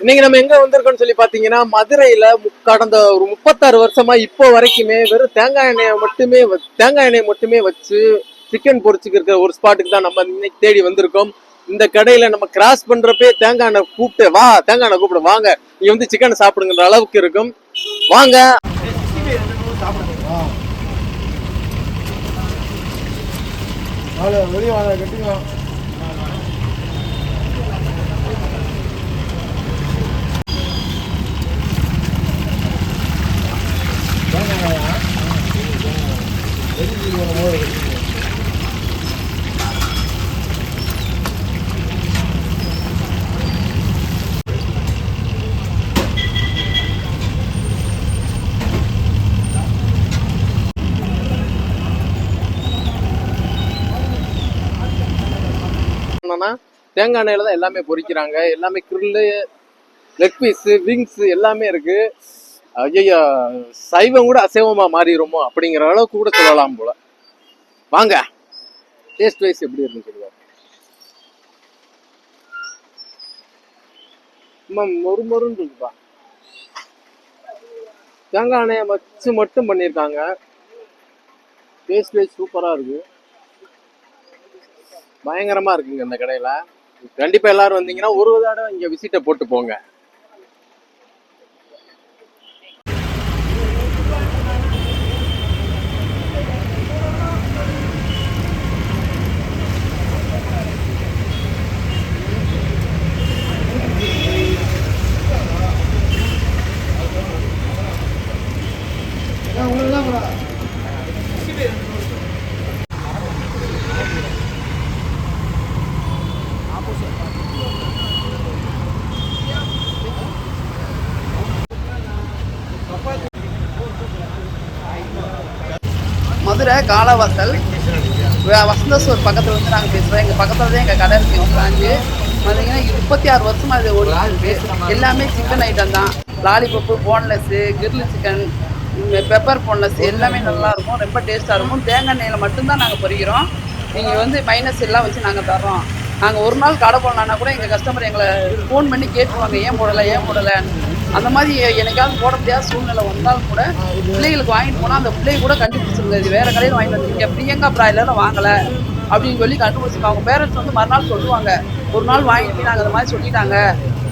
இன்னைக்கு நம்ம எங்க வந்திருக்கோம்னு சொல்லி பாத்தீங்கன்னா மதுரையில மு- கடந்த ஒரு முப்பத்தாறு வருஷமா இப்போ வரைக்குமே வெறும் தேங்காய் எண்ணெயை மட்டுமே வ- தேங்காய் எண்ணெயை மட்டுமே வச்சு சிக்கன் பொறிச்சுக்கிற ஒரு ஸ்பாட்டுக்கு தான் நம்ம இன்னைக்கு தேடி வந்திருக்கோம். இந்த கடையில நம்ம கிராஸ் பண்றப்பே தேங்காய் எண்ணெய் கூப்பிட்டு வா தேங்காய் எண்ணெய் கூப்பிடு வாங்க. நீ வந்து சிக்கன் சாப்பிடுங்கிற அளவுக்கு இருக்கும். வாங்க. வெளியே வாங்க கட்டிங்க என்னன்னா தேங்காய் எண்ணெயில் தான் எல்லாமே பொரிக்கிறாங்க எல்லாமே கிரில்லு லெக் பீஸு விங்ஸ் எல்லாமே இருக்கு. ஐயா சைவம் கூட அசைவமா மாறிடுமோ அப்படிங்கிற அளவுக்கு கூட சொல்லலாம் போல. வாங்க. டேஸ்ட் வைஸ் எப்படி இருக்குன்னு மேம் மொறு மொறுன்னு இருக்குப்பா தேங்காய் எண்ணெயை வச்சு மட்டும் பண்ணியிருக்காங்க. டேஸ்ட் வைஸ் சூப்பரா இருக்கு. பயங்கரமா இருக்குங்க இந்த கடையில. கண்டிப்பா எல்லாரும் வந்தீங்கன்னா ஒரு தடவை இங்க விசிட்ட போட்டு போங்க. மதுரை காலவாசல் வ- வசந்த ஸ்டோர் பக்கத்தில் வந்து நாங்கள் பேசுகிறோம் எங்கள் பக்கத்தில் தான் எங்கள் கடை இருக்குது பிராஞ்சு பார்த்தீங்கன்னா முப்பத்தி ஆறு வருஷமா இது ஓடிட்டு எல்லாமே சிக்கன் ஐட்டம் தான். Lollipop boneless grill chicken pepper boneless எல்லாமே நல்லாயிருக்கும் ரொம்ப டேஸ்ட்டாக இருக்கும். தேங்காய் எண்ணெயில் மட்டும்தான் நாங்கள் பொரிக்கிறோம். நீங்கள் வந்து மைனஸ் எல்லாம் வச்சு நாங்கள் தர்றோம். நாங்கள் ஒரு நாள் கடை போடலான்னா கூட எங்கள் கஸ்டமர் எங்களை ஃபோன் பண்ணி கேட்டுருவாங்க ஏன் போடலை ஏன் போடலைன்னு அந்த மாதிரி எனக்காவது போட முடியாத சூழ்நிலை வந்தாலும் கூட பிள்ளைகளுக்கு வாங்கிட்டு போனால் அந்த பிள்ளை கூட கண்டுபிடிச்சிருங்க இது வேறு கடையில் வாங்கிட்டு வந்துருக்கீங்க பிரியங்கா பிராய்லர் வாங்கலை அப்படின்னு சொல்லி கண்டுபிடிச்சிருக்காங்க. அவங்க பேரண்ட்ஸ் வந்து மறுநாள் சொல்லுவாங்க ஒரு நாள் வாங்கிட்டு போய் நாங்கள் அந்த மாதிரி சொல்லிட்டாங்க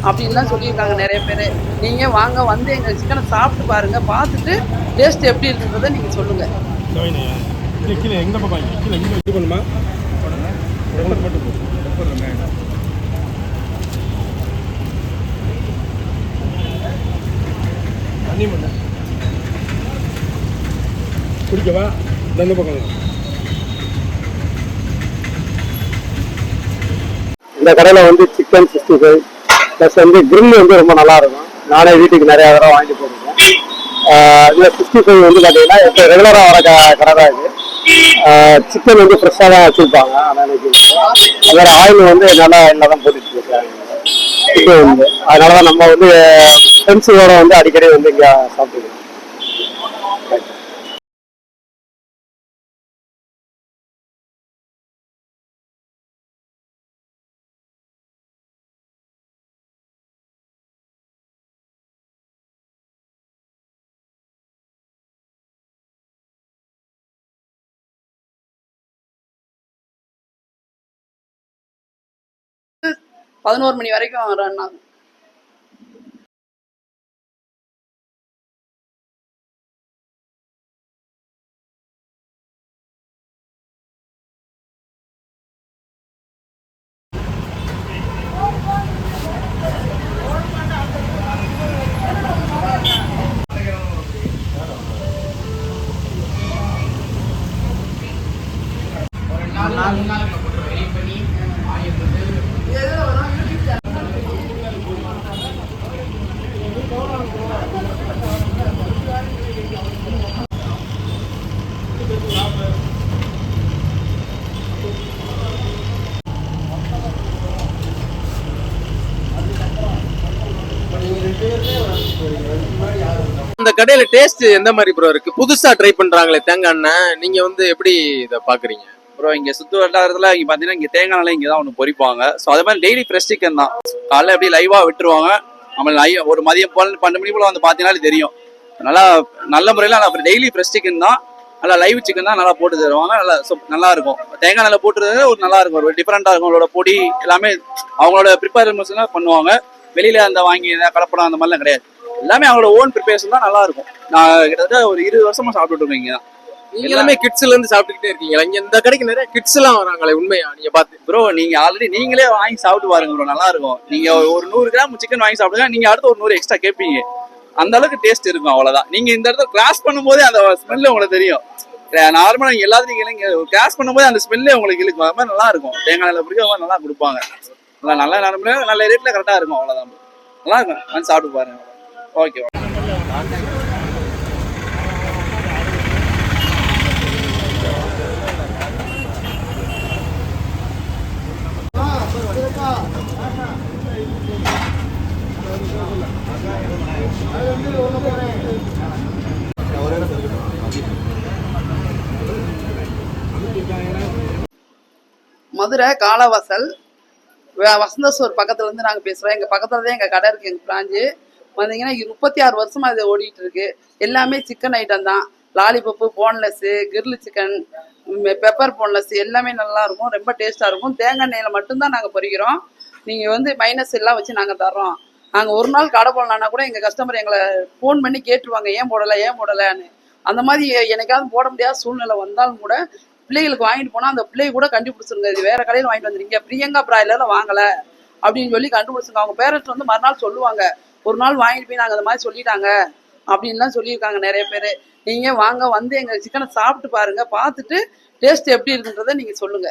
அப்படின்லாம் சொல்லியிருக்காங்க நிறைய பேர். நீங்கள் வாங்க வந்து எங்கள் சிக்கனை சாப்பிட்டு பாருங்கள் பார்த்துட்டு டேஸ்ட் எப்படி இருக்குன்றதை நீங்கள் சொல்லுங்கள் கீழே கீழே பண்ணுமா? மட்டும் தண்ணி மட்டும் குடிக்கவா? இந்த பக்கம்? இந்த கடையில் வந்து சிக்கன் சிக்ஸ்டி ஃபைவ் ப்ளஸ் வந்து கிரில் வந்து ரொம்ப நல்லா இருக்கும் நானே வீட்டுக்கு நிறைய தடவை வாங்கிட்டு போயிருக்கேன் ஆஹ் சிக்ஸ்டி ஃபைவ் வந்து பார்த்தீங்கன்னா இப்போ ரெகுலராக வர க- கடை தான் இது. சிக்கன் வந்து ஃப்ரெஷ்ஷாக தான் வச்சுருப்பாங்க ஆனால் அதோட ஆயில் வந்து நல்லா எல்லாம் தான் போட்டுட்டு இருக்காங்க. உண்டு அதனால தான் நம்ம வந்து ஃப்ரெண்ட்ஸுகளோட வந்து அடிக்கடி வந்து இங்கே சாப்பிட்டுருக்கோம் பதினோரு மணி வரைக்கும் ரன் ஆகும். இந்த கடையில டேஸ்ட் எந்த மாதிரி ப்ரோ இருக்கு? புதுசா ட்ரை பண்றாங்களே தேங்காய் எண்ணெய். நீங்க வந்து எப்படி இதை பாக்குறீங்க? ப்ரோ இங்க சுத்து வட்டாரத்துல இங்க பாத்தீங்கன்னா இங்க தேங்காய் எண்ணெய் இங்க தான் ஒன்று பொரிப்பாங்க ஸோ அதே மாதிரி டெய்லி ஃப்ரெஷ் சிக்கன் தான். காலைல எப்படி லைவா விட்டுருவாங்க நம்ம ஒரு மதியம் போல பன்னெண்டு மணி போல வந்து பார்த்தீங்கன்னாலே தெரியும். நல்லா நல்ல முறையில் நல்லா டெய்லி ஃப்ரெஷ் சிக்கன் தான். நல்லா லைவ் சிக்கன் தான் நல்லா போட்டு தருவாங்க. நல்லா நல்லா இருக்கும். தேங்காய் நல்லா போட்டு ஒரு நல்லா இருக்கும். ஒரு டிஃப்ரெண்டா இருக்கும். அவங்களோட பொடி எல்லாமே அவங்களோட ப்ரிப்பேர் பண்ணுவாங்க. வெளியில அந்த வாங்கி கலப்படம் அந்த மாதிரிலாம் கிடையாது. எல்லாமே அவங்களோட ஓன் ப்ரிப்பரேஷன் தான் நல்லா இருக்கும் நான் கிட்டத்தட்ட ஒரு இருபது வருஷமா சாப்பிட்டுட்டு இருக்கேன் இங்க தான் நீங்க எல்லாமே கிட்ஸ்ல இருந்து சாப்பிட்டுக்கிட்டே இருக்கீங்களா? இங்க இந்த கடைக்கு நிறைய கிட்ஸ் எல்லாம் வராங்களே உண்மையா? நீங்க பாத்து ப்ரோ நீங்க ஆல்ரெடி நீங்களே வாங்கி சாப்பிட்டு பாருங்க ப்ரோ நல்லா இருக்கும் நீங்க ஒரு நூறு கிராம் சிக்கன் வாங்கி சாப்பிடுங்க நீங்க அடுத்து ஒரு நூறு எக்ஸ்ட்ரா கேட்பீங்க. அந்த அளவுக்கு டேஸ்ட் இருக்கும் அவ்வளவுதான். நீங்க இந்த இடத்துல கிராஸ் பண்ணும்போதே அந்த ஸ்மெல் உங்களுக்கு தெரியும். நார்மலா நீங்க எல்லாத்தையும் நீங்க கிராஸ் பண்ணும்போது அந்த ஸ்மெல்லே உங்களுக்கு இழுக்கும். அது மாதிரி நல்லா இருக்கும் தேங்காய் பிடிக்கும் நல்லா கொடுப்பாங்க. நல்லா நல்ல நிலமையில நல்ல ரேட்டில் கரெக்டாக இருக்கும். அவ்வளோதான் நல்லா இருக்கும். வந்து சாப்பிட்டு பாருங்க. ஓகே மதுரை காலவாசல் வசந்த ஸ்டோர் பக்கத்துல இருந்து நாங்க பேசுறோம். எங்க பக்கத்துல தான் எங்க கடை இருக்கு எங்க பிராஞ்சு வந்தீங்கன்னா முப்பத்தி ஆறு வருஷமா இது ஓடிட்டு இருக்கு. எல்லாமே சிக்கன் ஐட்டம் தான். Lollipop boneless grill chicken pepper boneless எல்லாமே நல்லா இருக்கும். ரொம்ப டேஸ்டா இருக்கும். தேங்காய் எண்ணெயில மட்டும்தான் நாங்க பொறிக்கிறோம் நீங்க வந்து மைனஸ் எல்லாம் வச்சு நாங்க தர்றோம். நாங்க ஒரு நாள் கடை போடலாம்னா கூட எங்க கஸ்டமர் எங்களை ஃபோன் பண்ணி கேட்டுருவாங்க ஏன் போடல ஏன் போடலன்னு? அந்த மாதிரி எனக்காவது போட முடியாத சூழ்நிலை வந்தாலும் கூட பிள்ளைகளுக்கு வாங்கிட்டு போனா அந்த பிள்ளை கூட கண்டுபிடிச்சிருங்க. இது வேற கடையில் வாங்கிட்டு வந்துருங்க பிரியங்கா பிராய்லர்ல வாங்கல அப்படின்னு சொல்லி கண்டுபிடிச்சிருங்க. அவங்க பேரண்ட்ஸ் வந்து மறுநாள் சொல்லுவாங்க. ஒரு நாள் வாங்கிட்டு போய் நாங்கள் அந்த மாதிரி சொல்லிட்டாங்க அப்படின்லாம் சொல்லியிருக்காங்க நிறைய பேர். நீங்க வாங்க வந்து எங்க சிக்கனை சாப்பிட்டு பாருங்க. பார்த்துட்டு டேஸ்ட் எப்படி இருக்குன்றதை நீங்க சொல்லுங்க.